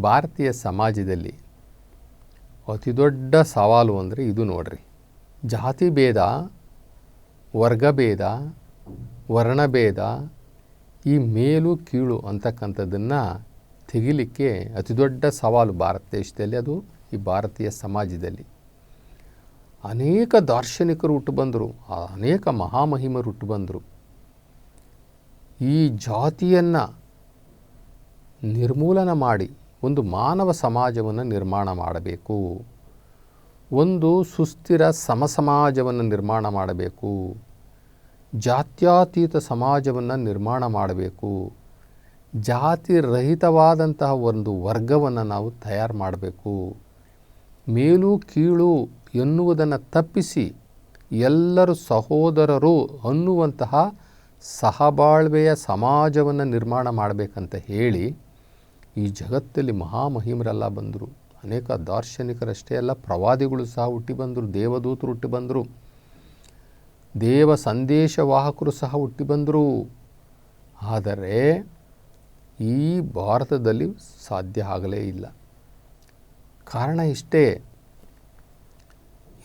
ಭಾರತೀಯ ಸಮಾಜದಲ್ಲಿ ಅತಿ ದೊಡ್ಡ ಸವಾಲು ಅಂದರೆ ಇದು ನೋಡ್ರಿ. ಜಾತಿ ಭೇದ ವರ್ಗಭೇದ ವರ್ಣಭೇದ ಈ ಮೇಲು ಕೀಳು ಅಂತಕ್ಕಂಥದ್ದನ್ನು ತೆಗಿಲಿಕ್ಕೆ ಅತಿ ದೊಡ್ಡ ಸವಾಲು ಭಾರತ ದೇಶದಲ್ಲಿ, ಅದು ಈ ಭಾರತೀಯ ಸಮಾಜದಲ್ಲಿ. ಅನೇಕ ದಾರ್ಶನಿಕರು ಹುಟ್ಟು ಬಂದರು, ಅನೇಕ ಮಹಾಮಹಿಮರು ಹುಟ್ಟು ಬಂದರು. ಈ ಜಾತಿಯನ್ನು ನಿರ್ಮೂಲನ ಮಾಡಿ ಒಂದು ಮಾನವ ಸಮಾಜವನ್ನು ನಿರ್ಮಾಣ ಮಾಡಬೇಕು. ಒಂದು ಸುಸ್ಥಿರ ಸಮಸಮಾಜವನ್ನು ನಿರ್ಮಾಣ ಮಾಡಬೇಕು. ಜಾತ್ಯಾತೀತ ಸಮಾಜವನ್ನು ನಿರ್ಮಾಣ ಮಾಡಬೇಕು. ಜಾತಿ ರಹಿತವಾದಂತಹ ಒಂದು ವರ್ಗವನ್ನು ನಾವು ತಯಾರು ಮಾಡಬೇಕು. ಮೇಲು ಕೀಳು ಎನ್ನುವುದನ್ನು ತಪ್ಪಿಸಿ ಎಲ್ಲರೂ ಸಹೋದರರು ಅನ್ನುವಂತಹ ಸಹಬಾಳ್ವೆಯ ಸಮಾಜವನ್ನು ನಿರ್ಮಾಣ ಮಾಡಬೇಕಂತ ಹೇಳಿ ಈ ಜಗತ್ತಲ್ಲಿ ಮಹಾಮಹಿಮರೆಲ್ಲ ಬಂದರು, ಅನೇಕ ದಾರ್ಶನಿಕರಷ್ಟೇ ಅಲ್ಲ, ಪ್ರವಾದಿಗಳು ಸಹ ಹುಟ್ಟಿ ಬಂದರು, ದೇವದೂತರು ಹುಟ್ಟಿ ಬಂದರು, ದೇವ ಸಂದೇಶವಾಹಕರು ಸಹ ಹುಟ್ಟಿ ಬಂದರು. ಆದರೆ ಈ ಭಾರತದಲ್ಲಿ ಸಾಧ್ಯ ಆಗಲೇ ಇಲ್ಲ. ಕಾರಣ ಇಷ್ಟೇ,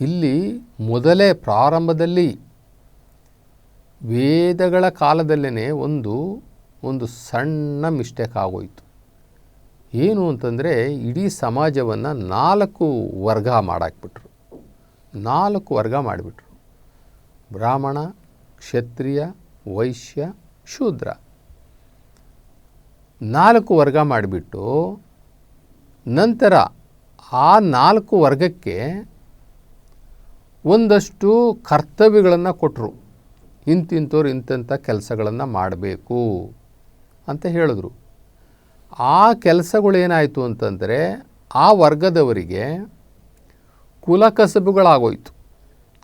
ಇಲ್ಲಿ ಮೊದಲೇ ಪ್ರಾರಂಭದಲ್ಲಿ ವೇದಗಳ ಕಾಲದಲ್ಲೇ ಒಂದು ಒಂದು ಸಣ್ಣ ಮಿಸ್ಟೇಕ್ ಆಗೋಯಿತು. ಏನು ಅಂತಂದರೆ ಇಡೀ ಸಮಾಜವನ್ನು ನಾಲ್ಕು ವರ್ಗ ಮಾಡಾಕ್ಬಿಟ್ರು. ನಾಲ್ಕು ವರ್ಗ ಮಾಡಿಬಿಟ್ರು. ಬ್ರಾಹ್ಮಣ, ಕ್ಷತ್ರಿಯ, ವೈಶ್ಯ, ಶೂದ್ರ. ನಾಲ್ಕು ವರ್ಗ ಮಾಡಿಬಿಟ್ಟು ನಂತರ ಆ ನಾಲ್ಕು ವರ್ಗಕ್ಕೆ ಒಂದಷ್ಟು ಕರ್ತವ್ಯಗಳನ್ನು ಕೊಟ್ಟರು ಇಂತಿಂಥವ್ರು ಇಂತಿಂಥ ಕೆಲಸಗಳನ್ನು ಮಾಡಬೇಕು ಅಂತ ಹೇಳಿದ್ರು. ಆ ಕೆಲಸಗಳೇನಾಯಿತು ಅಂತಂದರೆ ಆ ವರ್ಗದವರಿಗೆ ಕುಲಕಸಬುಗಳಾಗೋಯ್ತು.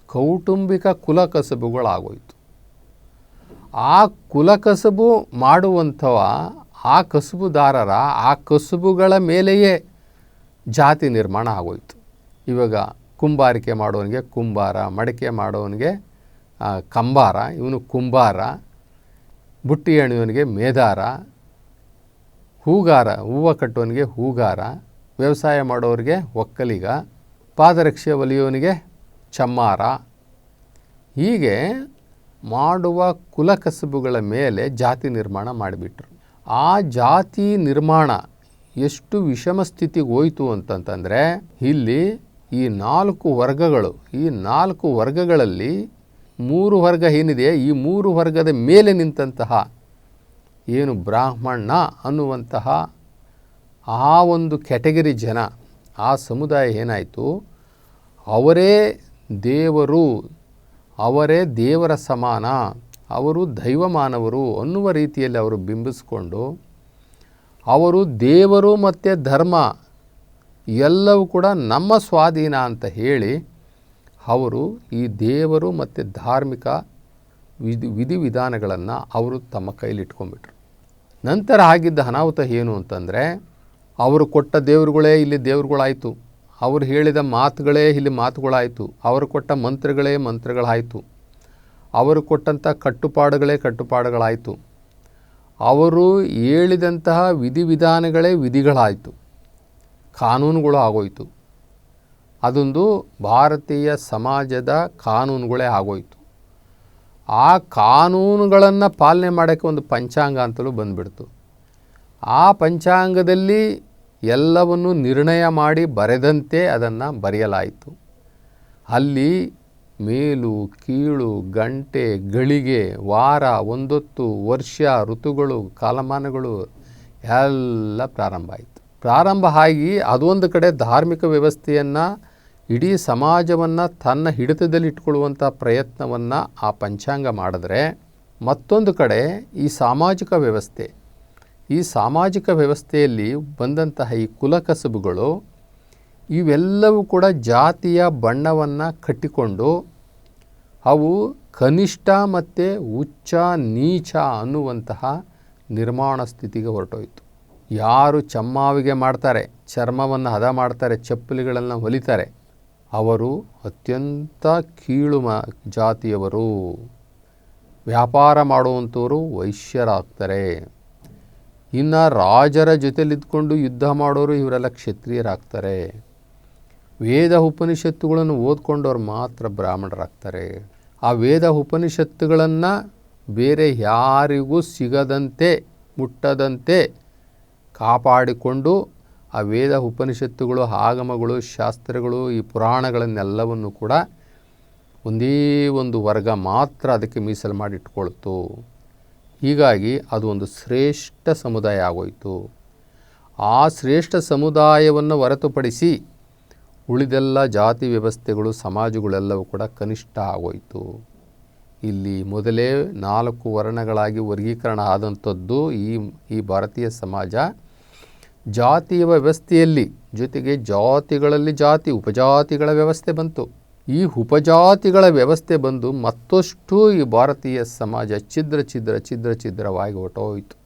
ಕೌಟುಂಬಿಕ ಕುಲಕಸಬುಗಳಾಗೋಯ್ತು. ಆ ಕುಲಕಸಬು ಮಾಡುವಂಥವ ಆ ಕಸುಬುದಾರರ ಆ ಕಸುಬುಗಳ ಮೇಲೆಯೇ ಜಾತಿ ನಿರ್ಮಾಣ ಆಗೋಯ್ತು. ಇವಾಗ ಕುಂಬಾರಿಕೆ ಮಾಡೋನಿಗೆ ಕುಂಬಾರ, ಮಡಿಕೆ ಮಾಡೋನಿಗೆ ಕಂಬಾರ, ಇವನು ಕುಂಬಾರ, ಬುಟ್ಟಿ ಎಣೆಯೋನಿಗೆ ಮೇದಾರ ಹೂಗಾರ, ಹೂವು ಕಟ್ಟೋನಿಗೆ ಹೂಗಾರ, ವ್ಯವಸಾಯ ಮಾಡೋರಿಗೆ ಒಕ್ಕಲಿಗ ಪಾದರಕ್ಷೆ ಒಲಿಯೋನಿಗೆ ಚಮ್ಮಾರ. ಹೀಗೆ ಮಾಡುವ ಕುಲಕಸಬುಗಳ ಮೇಲೆ ಜಾತಿ ನಿರ್ಮಾಣ ಮಾಡಿಬಿಟ್ರು. ಆ ಜಾತಿ ನಿರ್ಮಾಣ ಎಷ್ಟು ವಿಷಮ ಸ್ಥಿತಿಗೆ ಹೋಯಿತು ಅಂತಂತಂದರೆ, ಇಲ್ಲಿ ಈ ನಾಲ್ಕು ವರ್ಗಗಳು, ಈ ನಾಲ್ಕು ವರ್ಗಗಳಲ್ಲಿ ಮೂರು ವರ್ಗ ಏನಿದೆ, ಈ ಮೂರು ವರ್ಗದ ಮೇಲೆ ನಿಂತಹ ಏನು ಬ್ರಾಹ್ಮಣ ಅನ್ನುವಂತಹ ಆ ಒಂದು ಕ್ಯಾಟಗರಿ ಜನ, ಆ ಸಮುದಾಯ ಏನಾಯಿತು? ಅವರೇ ದೇವರು, ಅವರೇ ದೇವರ ಸಮಾನ, ಅವರು ದೈವಮಾನವರು ಅನ್ನುವ ರೀತಿಯಲ್ಲಿ ಅವರು ಬಿಂಬಿಸ್ಕೊಂಡು, ಅವರು ದೇವರು ಮತ್ತು ಧರ್ಮ ಎಲ್ಲವೂ ಕೂಡ ನಮ್ಮ ಸ್ವಾಧೀನ ಅಂತ ಹೇಳಿ ಅವರು ಈ ದೇವರು ಮತ್ತು ಧಾರ್ಮಿಕ ವಿಧಿ ವಿಧಿವಿಧಾನಗಳನ್ನು ಅವರು ತಮ್ಮ ಕೈಲಿ ಇಟ್ಕೊಂಡ್ಬಿಟ್ರು. ನಂತರ ಆಗಿದ್ದ ಅನಾಹುತ ಏನು ಅಂತಂದರೆ, ಅವರು ಕೊಟ್ಟ ದೇವರುಗಳೇ ಇಲ್ಲಿ ದೇವರುಗಳಾಯಿತು. ಅವರು ಹೇಳಿದ ಮಾತುಗಳೇ ಇಲ್ಲಿ ಮಾತುಗಳಾಯಿತು. ಅವರು ಕೊಟ್ಟ ಮಂತ್ರಗಳೇ ಮಂತ್ರಗಳಾಯಿತು. ಅವರು ಕೊಟ್ಟಂಥ ಕಟ್ಟುಪಾಡುಗಳೇ ಕಟ್ಟುಪಾಡುಗಳಾಯಿತು. ಅವರು ಹೇಳಿದಂತಹ ವಿಧಿವಿಧಾನಗಳೇ ವಿಧಿಗಳಾಯಿತು. ಕಾನೂನುಗಳು ಆಗೋಯಿತು. ಅದೊಂದು ಭಾರತೀಯ ಸಮಾಜದ ಕಾನೂನುಗಳೇ ಆಗೋಯಿತು. ಆ ಕಾನೂನುಗಳನ್ನು ಪಾಲನೆ ಮಾಡೋಕ್ಕೆ ಒಂದು ಪಂಚಾಂಗ ಅಂತಲೂ ಬಂದುಬಿಡ್ತು. ಆ ಪಂಚಾಂಗದಲ್ಲಿ ಎಲ್ಲವನ್ನು ನಿರ್ಣಯ ಮಾಡಿ ಬರೆದಂತೆ ಅದನ್ನು ಬರೆಯಲಾಯಿತು. ಅಲ್ಲಿ ಮೇಲು, ಕೀಳು, ಗಂಟೆ, ಗಳಿಗೆ, ವಾರ, ಒಂದೊತ್ತು, ವರ್ಷ, ಋತುಗಳು, ಕಾಲಮಾನಗಳು ಎಲ್ಲ ಪ್ರಾರಂಭ ಆಯಿತು. ಪ್ರಾರಂಭ ಆಗಿ ಅದೊಂದು ಕಡೆ ಧಾರ್ಮಿಕ ವ್ಯವಸ್ಥೆಯನ್ನು ಇಡೀ ಸಮಾಜವನ್ನು ತನ್ನ ಹಿಡಿತದಲ್ಲಿ ಇಟ್ಕೊಳ್ಳುವಂಥ ಪ್ರಯತ್ನವನ್ನು ಆ ಪಂಚಾಂಗ ಮಾಡಿದ್ರೆ ಮತ್ತೊಂದು ಕಡೆ ಈ ಸಾಮಾಜಿಕ ವ್ಯವಸ್ಥೆ, ಈ ಸಾಮಾಜಿಕ ವ್ಯವಸ್ಥೆಯಲ್ಲಿ ಬಂದಂತಹ ಈ ಕುಲಕಸಬುಗಳು ಇವೆಲ್ಲವೂ ಕೂಡ ಜಾತಿಯ ಬಣ್ಣವನ್ನು ಕಟ್ಟಿಕೊಂಡು ಅವು ಕನಿಷ್ಠ ಮತ್ತು ಉಚ್ಚ ನೀಚ ಅನ್ನುವಂತಹ ನಿರ್ಮಾಣ ಸ್ಥಿತಿಗೆ ಹೊರಟೋಯ್ತು. ಯಾರು ಚಮ್ಮಾವಿಗೆ ಮಾಡ್ತಾರೆ, ಚರ್ಮವನ್ನು ಹದ ಮಾಡ್ತಾರೆ, ಚಪ್ಪಲಿಗಳನ್ನು ಹೊಲಿತಾರೆ ಅವರು ಅತ್ಯಂತ ಕೀಳು ಮ ಜಾತಿಯವರು. ವ್ಯಾಪಾರ ಮಾಡುವಂಥವರು ವೈಶ್ಯರಾಗ್ತಾರೆ. ಇನ್ನು ರಾಜರ ಜೊತೆಲಿದ್ಕೊಂಡು ಯುದ್ಧ ಮಾಡೋರು ಇವರೆಲ್ಲ ಕ್ಷತ್ರಿಯರಾಗ್ತಾರೆ. ವೇದ ಉಪನಿಷತ್ತುಗಳನ್ನು ಓದ್ಕೊಂಡವ್ರು ಮಾತ್ರ ಬ್ರಾಹ್ಮಣರಾಗ್ತಾರೆ. ಆ ವೇದ ಉಪನಿಷತ್ತುಗಳನ್ನು ಬೇರೆ ಯಾರಿಗೂ ಸಿಗದಂತೆ, ಮುಟ್ಟದಂತೆ ಕಾಪಾಡಿಕೊಂಡು ಆ ವೇದ ಉಪನಿಷತ್ತುಗಳು, ಆಗಮಗಳು, ಶಾಸ್ತ್ರಗಳು, ಈ ಪುರಾಣಗಳನ್ನೆಲ್ಲವನ್ನು ಕೂಡ ಒಂದೇ ಒಂದು ವರ್ಗ ಮಾತ್ರ ಅದಕ್ಕೆ ಮೀಸಲು ಮಾಡಿ ಇಟ್ಕೊಳ್ತು ಹೀಗಾಗಿ ಅದು ಒಂದು ಶ್ರೇಷ್ಠ ಸಮುದಾಯ ಆಗೋಯಿತು. ಆ ಶ್ರೇಷ್ಠ ಸಮುದಾಯವನ್ನು ಹೊರತುಪಡಿಸಿ ಉಳಿದೆಲ್ಲ ಜಾತಿ ವ್ಯವಸ್ಥೆಗಳು, ಸಮಾಜಗಳೆಲ್ಲವೂ ಕೂಡ ಕನಿಷ್ಠ ಆಗೋಯಿತು. ಇಲ್ಲಿ ಮೊದಲೇ ನಾಲ್ಕು ವರ್ಣಗಳಾಗಿ ವರ್ಗೀಕರಣ ಆದಂಥದ್ದು ಈ ಈ ಭಾರತೀಯ ಸಮಾಜ. ಜಾತಿಯ ವ್ಯವಸ್ಥೆಯಲ್ಲಿ, ಜೊತೆಗೆ ಜಾತಿಗಳಲ್ಲಿ ಜಾತಿ, ಉಪಜಾತಿಗಳ ವ್ಯವಸ್ಥೆ ಬಂತು. ಈ ಉಪಜಾತಿಗಳ ವ್ಯವಸ್ಥೆ ಬಂದು ಮತ್ತಷ್ಟು ಈ ಭಾರತೀಯ ಸಮಾಜ ಛಿದ್ರ ಛಿದ್ರ ಛಿದ್ರ ಛಿದ್ರವಾಗಿ ಹೊಟ್ಟೋಯಿತು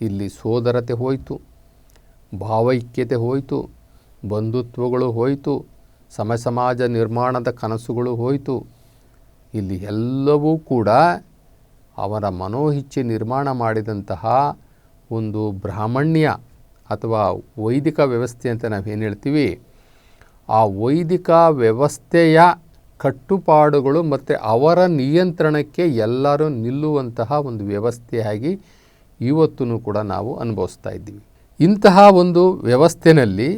ಇಲ್ಲಿ ಸೋದರತೆ ಹೋಯಿತು, ಭಾವೈಕ್ಯತೆ ಹೋಯಿತು, ಬಂಧುತ್ವಗಳು ಹೋಯಿತು ಸಮ ಸಮಾಜ ನಿರ್ಮಾಣದ ಕನಸುಗಳು ಹೋಯಿತು. ಇಲ್ಲಿ ಎಲ್ಲವೂ ಕೂಡ ಅವರ ಮನೋಹಿಚ್ಛೆ ನಿರ್ಮಾಣ ಮಾಡಿದಂತಹ ಒಂದು ಬ್ರಾಹ್ಮಣ್ಯ ಅಥವಾ ವೈದಿಕ ವ್ಯವಸ್ಥೆ ಅಂತ ನಾವು ಏನು ಹೇಳ್ತೀವಿ, ಆ ವೈದಿಕ ವ್ಯವಸ್ಥೆಯ ಕಟ್ಟುಪಾಡುಗಳು ಮತ್ತು ಅವರ ನಿಯಂತ್ರಣಕ್ಕೆ ಎಲ್ಲರೂ ನಿಲ್ಲುವಂತಹ ಒಂದು ವ್ಯವಸ್ಥೆಯಾಗಿ ಇವತ್ತೂ ಕೂಡ ನಾವು ಅನುಭವಿಸ್ತಾ ಇದ್ದೀವಿ. ಇಂತಹ ಒಂದು ವ್ಯವಸ್ಥೆಯಲ್ಲಿ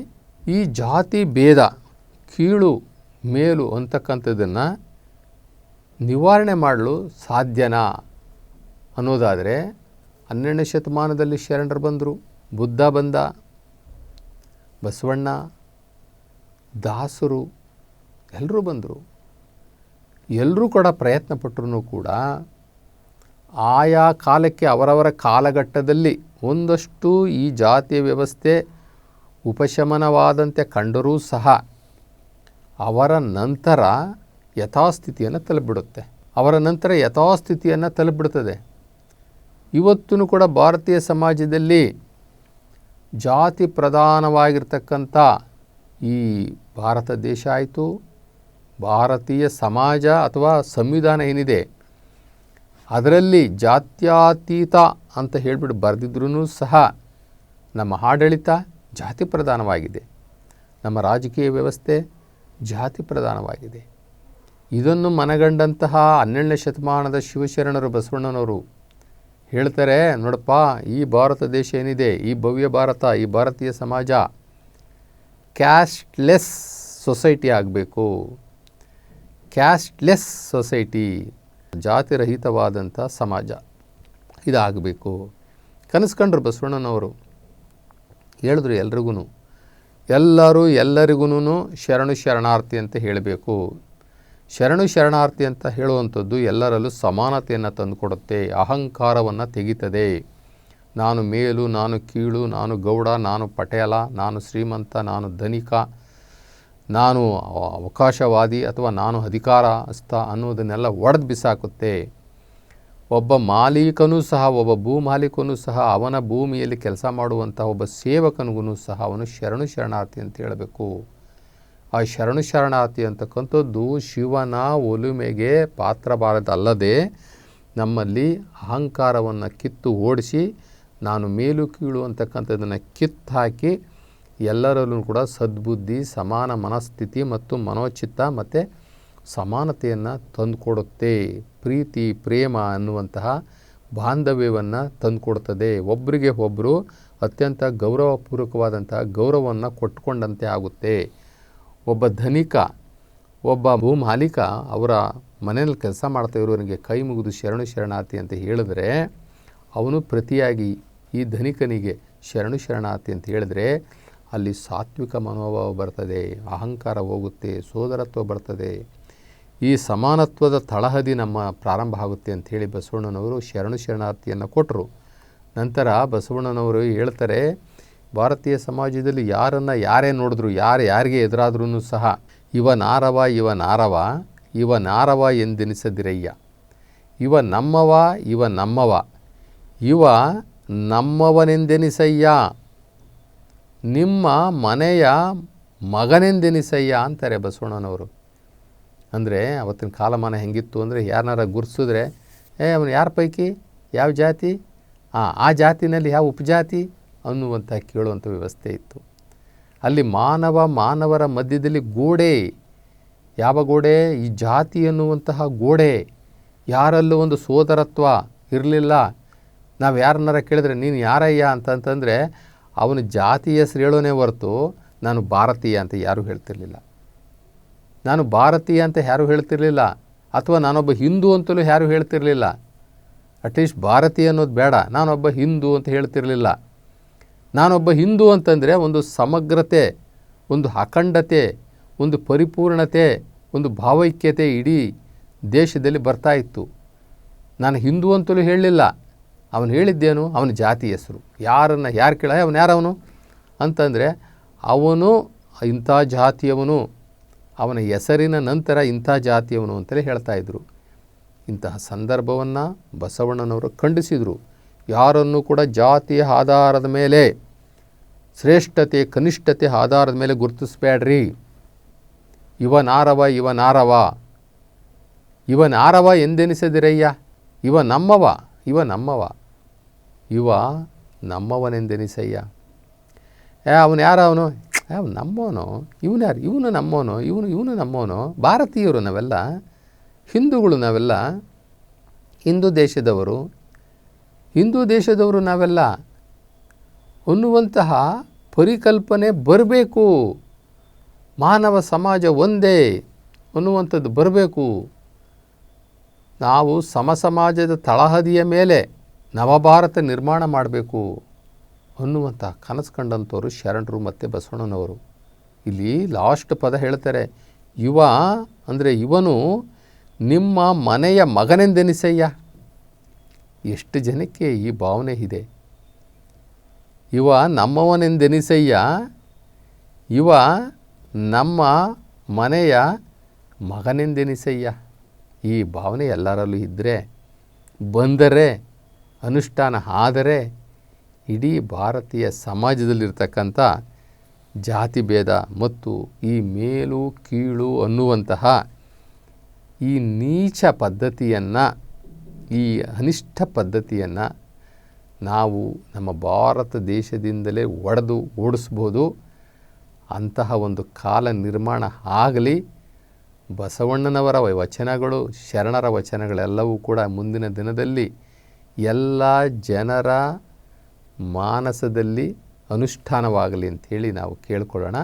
ಈ ಜಾತಿ ಭೇದ, ಕೀಳು, ಮೇಲು ಅಂತಕ್ಕಂಥದ್ದನ್ನು ನಿವಾರಣೆ ಮಾಡಲು ಸಾಧ್ಯನಾ ಅನ್ನೋದಾದರೆ ಹನ್ನೆರಡನೇ ಶತಮಾನದಲ್ಲಿ ಶರಣರು ಬಂದರು. ಬುದ್ಧ ಬಂದ, ಬಸವಣ್ಣ, ದಾಸರು ಎಲ್ಲರೂ ಬಂದರು. ಎಲ್ಲರೂ ಕೂಡ ಪ್ರಯತ್ನ ಪಟ್ಟರೂ ಕೂಡ ಆಯಾ ಕಾಲಕ್ಕೆ ಅವರವರ ಕಾಲಘಟ್ಟದಲ್ಲಿ ಒಂದಷ್ಟು ಈ ಜಾತಿಯ ವ್ಯವಸ್ಥೆ ಉಪಶಮನವಾದಂತೆ ಕಂಡರೂ ಸಹ ಅವರ ನಂತರ ಯಥಾಸ್ಥಿತಿಯನ್ನು ತಲುಪಿಬಿಡುತ್ತೆ. ಅವರ ನಂತರ ಯಥಾಸ್ಥಿತಿಯನ್ನು ತಲುಪಿಬಿಡ್ತದೆ. ಇವತ್ತೂ ಕೂಡ ಭಾರತೀಯ ಸಮಾಜದಲ್ಲಿ ಜಾತಿ ಪ್ರಧಾನವಾಗಿರ್ತಕ್ಕಂಥ ಈ ಭಾರತ ದೇಶ ಆಯಿತು, ಭಾರತೀಯ ಸಮಾಜ ಅಥವಾ ಸಂವಿಧಾನ ಏನಿದೆ, ಅದರಲ್ಲಿ ಜಾತ್ಯಾತೀತ ಅಂತ ಹೇಳಿಬಿಟ್ಟು ಬರೆದಿದ್ರೂ ಸಹ ನಮ್ಮ ಆಡಳಿತ ಜಾತಿ ಪ್ರಧಾನವಾಗಿದೆ. ನಮ್ಮ ರಾಜಕೀಯ ವ್ಯವಸ್ಥೆ ಜಾತಿ ಪ್ರಧಾನವಾಗಿದೆ. ಇದನ್ನು ಮನಗಂಡಂತಹ ಹನ್ನೆರಡನೇ ಶತಮಾನದ ಶಿವಶರಣರು, ಬಸವಣ್ಣನವರು ಹೇಳ್ತಾರೆ, ನೋಡಪ್ಪ, ಈ ಭಾರತ ದೇಶ ಏನಿದೆ? ಈ ಭವ್ಯ ಭಾರತ, ಈ ಭಾರತೀಯ ಸಮಾಜ ಕ್ಯಾಸ್ಟ್ಲೆಸ್ ಸೊಸೈಟಿ ಆಗಬೇಕು. ಕ್ಯಾಸ್ಟ್ಲೆಸ್ ಸೊಸೈಟಿ, ಜಾತಿರಹಿತವಾದಂಥ ಸಮಾಜ ಇದಾಗಬೇಕು. ಕನಸ್ಕೊಂಡ್ರು ಬಸವಣ್ಣನವರು, ಹೇಳಿದ್ರು ಎಲ್ರಿಗೂ ಎಲ್ಲರೂ ಎಲ್ಲರಿಗೂ ಶರಣು ಶರಣಾರ್ಥಿ ಅಂತ ಹೇಳಬೇಕು. ಶರಣು ಶರಣಾರ್ಥಿ ಅಂತ ಹೇಳುವಂಥದ್ದು ಎಲ್ಲರಲ್ಲೂ ಸಮಾನತೆಯನ್ನು ತಂದುಕೊಡುತ್ತೆ, ಅಹಂಕಾರವನ್ನು ತೆಗೀತದೆ. ನಾನು ಮೇಲು, ನಾನು ಕೀಳು, ನಾನು ಗೌಡ, ನಾನು ಪಟೇಲ, ನಾನು ಶ್ರೀಮಂತ, ನಾನು ಧನಿಕ, ನಾನು ಅವಕಾಶವಾದಿ ಅಥವಾ ನಾನು ಅಧಿಕಾರಸ್ಥ ಅನ್ನೋದನ್ನೆಲ್ಲ ಒಡೆದು ಬಿಸಾಕುತ್ತೆ. ಒಬ್ಬ ಮಾಲೀಕನೂ ಸಹ, ಒಬ್ಬ ಭೂ ಮಾಲೀಕನೂ ಸಹ, ಅವನ ಭೂಮಿಯಲ್ಲಿ ಕೆಲಸ ಮಾಡುವಂಥ ಒಬ್ಬ ಸೇವಕನಿಗೂ ಸಹ ಅವನು ಶರಣು ಶರಣಾರ್ಥಿ ಅಂತ ಹೇಳಬೇಕು. ಆ ಶರಣು ಶರಣಾರ್ಥಿ ಅಂತಕ್ಕಂಥದ್ದು ಶಿವನ ಒಲುಮೆಗೆ ಪಾತ್ರಬಾರದಲ್ಲದೆ ನಮ್ಮಲ್ಲಿ ಅಹಂಕಾರವನ್ನು ಕಿತ್ತು ಓಡಿಸಿ ನಾನು ಮೇಲು ಕೀಳು ಅಂತಕ್ಕಂಥದ್ದನ್ನು ಕಿತ್ತಾಕಿ ಎಲ್ಲರಲ್ಲೂ ಕೂಡ ಸದ್ಬುದ್ಧಿ, ಸಮಾನ ಮನಸ್ಥಿತಿ ಮತ್ತು ಮನೋಚಿತ್ತ ಮತ್ತು ಸಮಾನತೆಯನ್ನು ತಂದುಕೊಡುತ್ತೆ. ಪ್ರೀತಿ, ಪ್ರೇಮ ಅನ್ನುವಂತಹ ಬಾಂಧವ್ಯವನ್ನು ತಂದುಕೊಡ್ತದೆ ಒಬ್ಬರಿಗೆ ಒಬ್ಬರು ಅತ್ಯಂತ ಗೌರವಪೂರ್ವಕವಾದಂತಹ ಗೌರವವನ್ನು ಕೊಟ್ಕೊಂಡಂತೆ ಆಗುತ್ತೆ. ಒಬ್ಬ ಧನಿಕ, ಒಬ್ಬ ಭೂ ಮಾಲೀಕ ಅವರ ಮನೆಯಲ್ಲಿ ಕೆಲಸ ಮಾಡ್ತಾ ಇರೋರಿಗೆ ಕೈ ಮುಗಿದು ಶರಣು ಶರಣಾರ್ಥಿ ಅಂತ ಹೇಳಿದ್ರೆ, ಅವನು ಪ್ರತಿಯಾಗಿ ಈ ಧನಿಕನಿಗೆ ಶರಣು ಶರಣಾರ್ಥಿ ಅಂತ ಹೇಳಿದ್ರೆ, ಅಲ್ಲಿ ಸಾತ್ವಿಕ ಮನೋಭಾವ ಬರ್ತದೆ, ಅಹಂಕಾರ ಹೋಗುತ್ತೆ, ಸೋದರತ್ವ ಬರ್ತದೆ. ಈ ಸಮಾನತ್ವದ ತಳಹದಿ ನಮ್ಮ ಪ್ರಾರಂಭ ಆಗುತ್ತೆ ಅಂಥೇಳಿ ಬಸವಣ್ಣನವರು ಶರಣು ಶರಣಾರ್ಥಿಯನ್ನು ಕೊಟ್ಟರು ನಂತರ ಬಸವಣ್ಣನವರು ಹೇಳ್ತಾರೆ ಭಾರತೀಯ ಸಮಾಜದಲ್ಲಿ ಯಾರನ್ನು ಯಾರೇ ನೋಡಿದ್ರು, ಯಾರು ಯಾರಿಗೆ ಎದುರಾದ್ರೂ ಸಹ ಇವ ನಾರವ ಇವ ನಾರವ ಇವ ನಾರವ ಎಂದೆನಿಸದಿರಯ್ಯ. ಇವ ನಮ್ಮವ ಇವ ನಮ್ಮವ. ಇವ ನಮ್ಮವನೆಂದೆನಿಸಯ್ಯ. ನಿಮ್ಮ ಮನೆಯ ಮಗನೆಂದೆನಿಸಯ್ಯ ಅಂತಾರೆ ಬಸವಣ್ಣನವರು. ಅಂದರೆ ಅವತ್ತಿನ ಕಾಲಮಾನ ಹೆಂಗಿತ್ತು ಅಂದರೆ ಯಾರನ್ನಾರ ಗುರ್ಸಿದ್ರೆ, ಏ, ಅವನು ಯಾರ ಪೈಕಿ? ಯಾವ ಜಾತಿ? ಆ ಜಾತಿನಲ್ಲಿ ಯಾವ ಉಪಜಾತಿ? ಅನ್ನುವಂಥ ಕೇಳುವಂಥ ವ್ಯವಸ್ಥೆ ಇತ್ತು. ಅಲ್ಲಿ ಮಾನವ ಮಾನವರ ಮಧ್ಯದಲ್ಲಿ ಗೋಡೆ, ಯಾವ ಗೋಡೆ? ಈ ಜಾತಿ ಅನ್ನುವಂತಹ ಗೋಡೆ. ಯಾರಲ್ಲೂ ಒಂದು ಸೋದರತ್ವ ಇರಲಿಲ್ಲ. ನಾವು ಯಾರನ್ನಾರ ಕೇಳಿದ್ರೆ, ನೀನು ಯಾರಯ್ಯ ಅಂತಂತಂದರೆ ಅವನು ಜಾತಿ ಹೆಸರು ಹೇಳೋನೇ ಹೊರತು ನಾನು ಭಾರತೀಯ ಅಂತ ಯಾರೂ ಹೇಳ್ತಿರ್ಲಿಲ್ಲ. ನಾನು ಭಾರತೀಯ ಅಂತ ಯಾರೂ ಹೇಳ್ತಿರ್ಲಿಲ್ಲ. ಅಥವಾ ನಾನೊಬ್ಬ ಹಿಂದೂ ಅಂತಲೂ ಯಾರೂ ಹೇಳ್ತಿರಲಿಲ್ಲ. ಅಟ್ಲೀಸ್ಟ್ ಭಾರತೀಯ ಅನ್ನೋದು ಬೇಡ. ನಾನೊಬ್ಬ ಹಿಂದೂ ಅಂತ ಹೇಳ್ತಿರಲಿಲ್ಲ. ನಾನೊಬ್ಬ ಹಿಂದೂ ಅಂತಂದರೆ ಒಂದು ಸಮಗ್ರತೆ, ಒಂದು ಅಖಂಡತೆ, ಒಂದು ಪರಿಪೂರ್ಣತೆ, ಒಂದು ಭಾವೈಕ್ಯತೆ ಇಡೀ ದೇಶದಲ್ಲಿ ಬರ್ತಾ ಇತ್ತು. ನಾನು ಹಿಂದೂ ಅಂತಲೂ ಹೇಳಲಿಲ್ಲ. ಅವನು ಹೇಳಿದ್ದೇನು? ಅವನ ಜಾತಿ ಹೆಸರು. ಯಾರನ್ನು, ಯಾರು ಕೇಳ, ಅವನು ಯಾರವನು ಅಂತಂದರೆ ಅವನು ಇಂಥ ಜಾತಿಯವನು. ಅವನ ಹೆಸರಿನ ನಂತರ ಇಂಥ ಜಾತಿಯವನು ಅಂತಲೇ ಹೇಳ್ತಾ ಇದ್ದರು ಇಂತಹ ಸಂದರ್ಭವನ್ನು ಬಸವಣ್ಣನವರು ಖಂಡಿಸಿದರು. ಯಾರನ್ನು ಕೂಡ ಜಾತಿಯ ಆಧಾರದ ಮೇಲೆ ಶ್ರೇಷ್ಠತೆ, ಕನಿಷ್ಠತೆ ಆಧಾರದ ಮೇಲೆ ಗುರುತಿಸ್ಬೇಡ್ರಿ. ಇವನಾರವ ಇವನಾರವ ಇವನಾರವ ಇವ ನಾರವ ಎಂದೆನಿಸದಿರಯ್ಯ? ಇವ ನಮ್ಮವ ಇವ ನಮ್ಮವ. ಇವ ನಮ್ಮವನೆಂದೆನಿಸಯ್ಯ? ಏ, ಅವನು ಯಾರ ಅವನು? ಅವನು ನಮ್ಮವನು. ಇವನು ಯಾರು? ಇವನು ನಮ್ಮವನು. ಇವನು ಇವನು ನಮ್ಮವನು. ಭಾರತೀಯರು ನಾವೆಲ್ಲ, ಹಿಂದೂಗಳು ನಾವೆಲ್ಲ, ಹಿಂದೂ ದೇಶದವರು. ಹಿಂದೂ ದೇಶದವರು ನಾವೆಲ್ಲ ಅನ್ನುವಂತಹ ಪರಿಕಲ್ಪನೆ ಬರಬೇಕು. ಮಾನವ ಸಮಾಜ ಒಂದೇ ಅನ್ನುವಂಥದ್ದು ಬರಬೇಕು. ನಾವು ಸಮ ಸಮಾಜದ ತಳಹದಿಯ ಮೇಲೆ ನವಭಾರತ ನಿರ್ಮಾಣ ಮಾಡಬೇಕು ಅನ್ನುವಂಥ ಕನಸು ಕಂಡಂಥವ್ರು ಶರಣರು ಮತ್ತು ಬಸವಣ್ಣನವರು. ಇಲ್ಲಿ ಲಾಸ್ಟ್ ಪದ ಹೇಳ್ತಾರೆ ಯುವ ಅಂದರೆ ಇವನು ನಿಮ್ಮ ಮನೆಯ ಮಗನೆಂದೆನಿಸಯ್ಯ? ಎಷ್ಟು ಜನಕ್ಕೆ ಈ ಭಾವನೆ ಇದೆ. ಇವ ನಮ್ಮವನೆಂದೆನಿಸಯ್ಯ? ಇವ ನಮ್ಮ ಮನೆಯ ಮಗನೆಂದೆನಿಸಯ್ಯ? ಈ ಭಾವನೆ ಎಲ್ಲರಲ್ಲೂ ಇದ್ದರೆ ಬಂದರೆ, ಅನುಷ್ಠಾನ ಆದರೆ, ಇಡೀ ಭಾರತೀಯ ಸಮಾಜದಲ್ಲಿರ್ತಕ್ಕಂಥ ಜಾತಿ ಭೇದ ಮತ್ತು ಈ ಮೇಲು ಕೀಳು ಅನ್ನುವಂತಹ ಈ ನೀಚ ಪದ್ಧತಿಯನ್ನು, ಈ ಅನಿಷ್ಟ ಪದ್ಧತಿಯನ್ನು ನಾವು ನಮ್ಮ ಭಾರತ ದೇಶದಿಂದಲೇ ಒಡೆದು ಓಡಿಸ್ಬೋದು. ಅಂತಹ ಒಂದು ಕಾಲ ನಿರ್ಮಾಣ ಆಗಲಿ, ಬಸವಣ್ಣನವರ ವಚನಗಳು, ಶರಣರ ವಚನಗಳೆಲ್ಲವೂ ಕೂಡ ಮುಂದಿನ ದಿನದಲ್ಲಿ ಎಲ್ಲ ಜನರ ಮಾನಸದಲ್ಲಿ ಅನುಷ್ಠಾನವಾಗಲಿ ಅಂಥೇಳಿ ನಾವು ಕೇಳ್ಕೊಳ್ಳೋಣ.